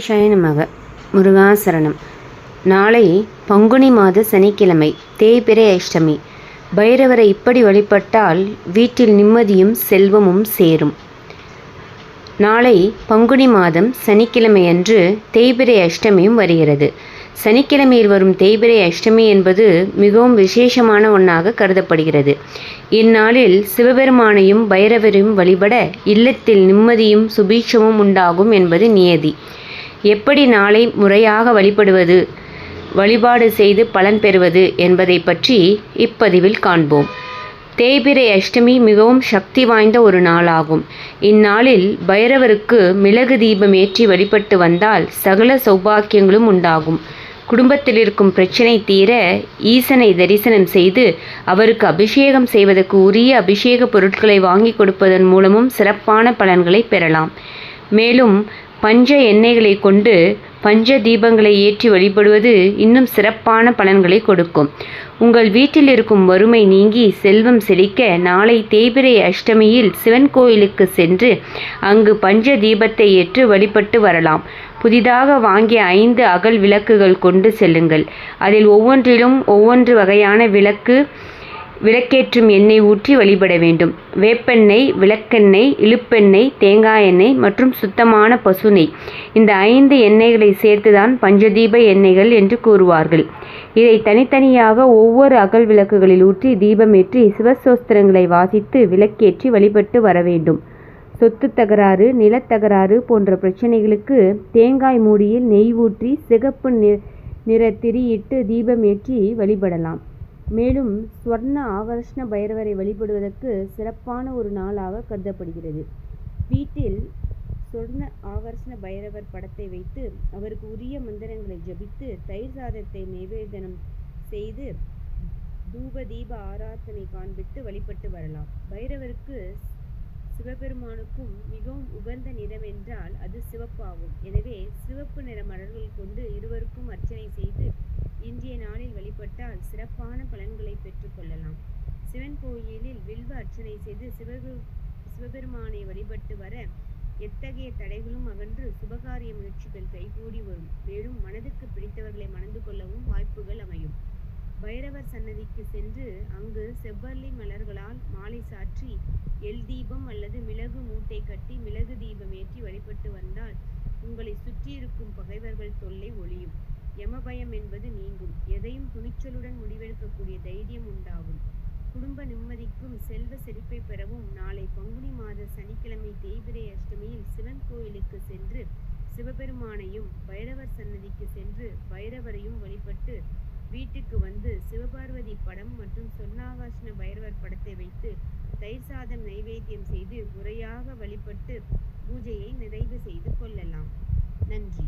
சயனமக முருகாசரணம். நாளை பங்குனி மாத சனிக்கிழமை தேய்பிறை அஷ்டமி. பைரவரை இப்படி வழிபட்டால் வீட்டில் நிம்மதியும் செல்வமும் சேரும். நாளை பங்குனி மாதம் சனிக்கிழமையன்று தேய்பிறை அஷ்டமியும் வருகிறது. சனிக்கிழமையில் வரும் தேய்பிறை அஷ்டமி என்பது மிகவும் விசேஷமான ஒன்றாக கருதப்படுகிறது. இந்நாளில் சிவபெருமானையும் பைரவரையும் வழிபட இல்லத்தில் நிம்மதியும் சுபீட்சமும் உண்டாகும் என்பது நியதி. எப்படி நாளை முறையாக வழிபடுவது? வழிபாடு செய்து பலன் பெறுவது என்பதை பற்றி இப்பதிவில் காண்போம். தேய்பிரை அஷ்டமி மிகவும் சக்தி வாய்ந்த ஒரு நாளாகும். இந்நாளில் பைரவருக்கு மிளகு தீபம் ஏற்றி வழிபட்டு வந்தால் சகல சௌபாக்கியங்களும் உண்டாகும். குடும்பத்தில் இருக்கும் பிரச்சனை தீர ஈசனை தரிசனம் செய்து அவருக்கு அபிஷேகம் செய்வதற்கு உரிய அபிஷேக பொருட்களை வாங்கி கொடுப்பதன் மூலமும் சிறப்பான பலன்களை பெறலாம். மேலும் பஞ்ச எண்ணெய்களை கொண்டு பஞ்ச தீபங்களை ஏற்றி வழிபடுவது இன்னும் சிறப்பான பலன்களை கொடுக்கும். உங்கள் வீட்டில் இருக்கும் வறுமை நீங்கி செல்வம் செழிக்க நாளை தேய்பிரை அஷ்டமியில் சிவன் கோயிலுக்கு சென்று அங்கு பஞ்ச தீபத்தை ஏற்று வழிபட்டு வரலாம். புதிதாக வாங்கிய ஐந்து அகல் விளக்குகள் கொண்டு செல்லுங்கள். அதில் ஒவ்வொன்றிலும் ஒவ்வொன்று வகையான விளக்கு விளக்கேற்றும் எண்ணெய் ஊற்றி வழிபட வேண்டும். வேப்பெண்ணெய் விளக்கெண்ணெய் இழுப்பெண்ணெய் தேங்காய் எண்ணெய் மற்றும் சுத்தமான பசு நெய். இந்த ஐந்து எண்ணெய்களை சேர்த்துதான் பஞ்சதீப எண்ணெய்கள் என்று கூறுவார்கள். இதை தனித்தனியாக ஒவ்வொரு அகல் விளக்குகளில் ஊற்றி தீபமேற்றி சிவசோஸ்திரங்களை வாசித்து விளக்கேற்றி வழிபட்டு வர வேண்டும். சொத்து தகராறு நிலத்தகராறு போன்ற பிரச்சனைகளுக்கு தேங்காய் மூடியில் நெய் ஊற்றி சிகப்பு நிற திரியிட்டு தீபமேற்றி வழிபடலாம். மேலும் ஸ்வர்ண ஆகர்ஷ்ண பைரவரை வழிபடுவதற்கு சிறப்பான ஒரு நாளாக கருதப்படுகிறது. வீட்டில் சொர்ண ஆகர்ஷ்ண பைரவர் படத்தை வைத்து அவருக்கு உரிய மந்திரங்களை ஜபித்து தயிர் சாதத்தை நிவேதனம் செய்து தூப தீப ஆராதனை காண்பித்து வழிபட்டு வரலாம். பைரவருக்கு சிவபெருமானுக்கும் மிகவும் உகந்த நிறம் என்றால் அது சிவப்பாகும் எனவே சிவப்பு நிற மலர்கள் கொண்டு இருவருக்கும் அர்ச்சனை செய்து இன்றைய நாளில் வழிபட்டால் சிறப்பான பலன்களை பெற்றுக்கொள்ளலாம் சிவன் கோயிலில் வில்வ அர்ச்சனை செய்து சிவகு சிவபெருமானை வழிபட்டு வர எத்தகைய தடைகளும் அகன்று சுபகாரிய முயற்சிகள் கைகூடி வரும். மேலும் மனதுக்கு பிடித்தவர்களை மணந்து கொள்ளவும் வாய்ப்புகள் அமையும். பைரவர் சன்னதிக்கு சென்று அங்கு செவ்வர்லி மலர்களால் மாலை சாற்றி எல் தீபம் அல்லது மிளகு மூட்டை கட்டி மிளகு தீபம் ஏற்றி வழிபட்டு வந்தால் உங்களை சுற்றியிருக்கும் பகைவர்கள் தொல்லை ஒளியும் யமபயம் என்பது நீங்கும். எதையும் துணிச்சலுடன் முடிவெடுக்கக்கூடிய தைரியம் உண்டாகும். குடும்ப நிம்மதிக்கும் செல்வ செழிப்பை பெறவும் நாளை பங்குனி மாத சனிக்கிழமை தேய்பிரை அஷ்டமியில் சிவன் கோயிலுக்கு சென்று சிவபெருமானையும் பைரவர் சன்னதிக்கு சென்று பைரவரையும் வழிபட்டு வீட்டுக்கு வந்து சிவபார்வதி படம் மற்றும் சொர்ணாகாஷ்ண பைரவர் படத்தை வைத்து தயிர் சாதம் நைவேத்தியம் செய்து முறையாக வழிபட்டு பூஜையை நிறைவு செய்து கொள்ளலாம். நன்றி.